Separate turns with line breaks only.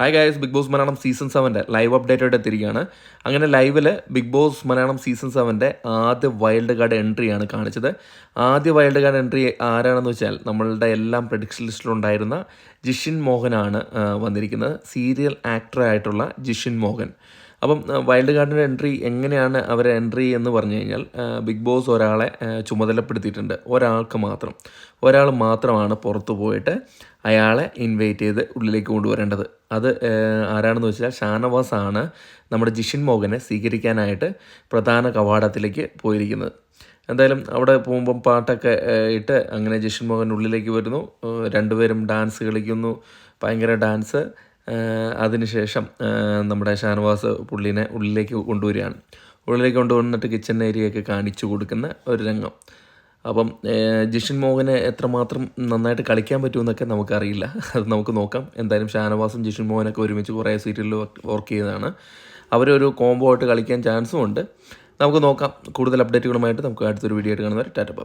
Hi guys big boss Malayalam season സെവന്റെ live അപ്ഡേറ്റായിട്ട് എത്തിയിരിക്കുകയാണ്. അങ്ങനെ ലൈവിൽ ബിഗ് ബോസ് മലയാളം സീസൺ സെവന്റെ ആദ്യ വൈൽഡ് കാർഡ് എൻട്രിയാണ് കാണിച്ചത്. ആദ്യ വൈൽഡ് കാർഡ് എൻട്രി ആരാണെന്ന് വെച്ചാൽ നമ്മളുടെ എല്ലാം പ്രഡിക്ഷൻ ലിസ്റ്റിലുണ്ടായിരുന്ന ജിഷിൻ മോഹനാണ് വന്നിരിക്കുന്നത്. സീരിയൽ ആക്ടറായിട്ടുള്ള ജിഷിൻ മോഹൻ. അപ്പം വൈൽഡ് കാർഡിന്റെ എൻട്രി എങ്ങനെയാണ് അവരെ എൻട്രി എന്ന് പറഞ്ഞു കഴിഞ്ഞാൽ ബിഗ് ബോസ് ഒരാളെ ചുമതലപ്പെടുത്തിയിട്ടുണ്ട്. ഒരാൾക്ക് മാത്രം. ഒരാൾ മാത്രമാണ് പുറത്തു പോയിട്ട് അയാളെ ഇൻവൈറ്റ് ചെയ്ത് ഉള്ളിലേക്ക് കൊണ്ടുവരേണ്ടത്. അത് ആരാണെന്ന് വെച്ചാൽ ഷാനവാസ് ആണ് നമ്മുടെ ജിഷിൻ മോഹനെ സ്വീകരിക്കാനായിട്ട് പ്രധാന കവാടത്തിലേക്ക് പോയിരിക്കുന്നത്. എന്തായാലും അവിടെ പോകുമ്പം പാട്ടൊക്കെ ഇട്ട് അങ്ങനെ ജിഷിൻ മോഹൻ ഉള്ളിലേക്ക് വരുന്നു. രണ്ടുപേരും ഡാൻസ് കളിക്കുന്നു. ഭയങ്കര ഡാൻസ് അതിനുശേഷം നമ്മുടെ ഷാനവാസ് പുള്ളിനെ ഉള്ളിലേക്ക് കൊണ്ടുവരികയാണ്. ഉള്ളിലേക്ക് കൊണ്ടുവന്നിട്ട് കിച്ചൺ ഏരിയയൊക്കെ കാണിച്ചു കൊടുക്കുന്ന ഒരു രംഗം. അപ്പം ജിഷൻ മോഹന് എത്രമാത്രം നന്നായിട്ട് കളിക്കാൻ പറ്റുമെന്നൊക്കെ നമുക്കറിയില്ല. അത് നമുക്ക് നോക്കാം. എന്തായാലും ഷാനവാസും ജിഷൻ മോഹനൊക്കെ ഒരുമിച്ച് കുറേ സീരിയലിൽ വർക്ക് ചെയ്തതാണ്. അവരൊരു കോംബോ ആയിട്ട് കളിക്കാൻ ചാൻസും ഉണ്ട്. നമുക്ക് നോക്കാം. കൂടുതൽ അപ്ഡേറ്റുകളുമായിട്ട് നമുക്ക് അടുത്തൊരു വീഡിയോ ആയിട്ട് കാണുന്നവരെ. ടാറ്റ ബൈ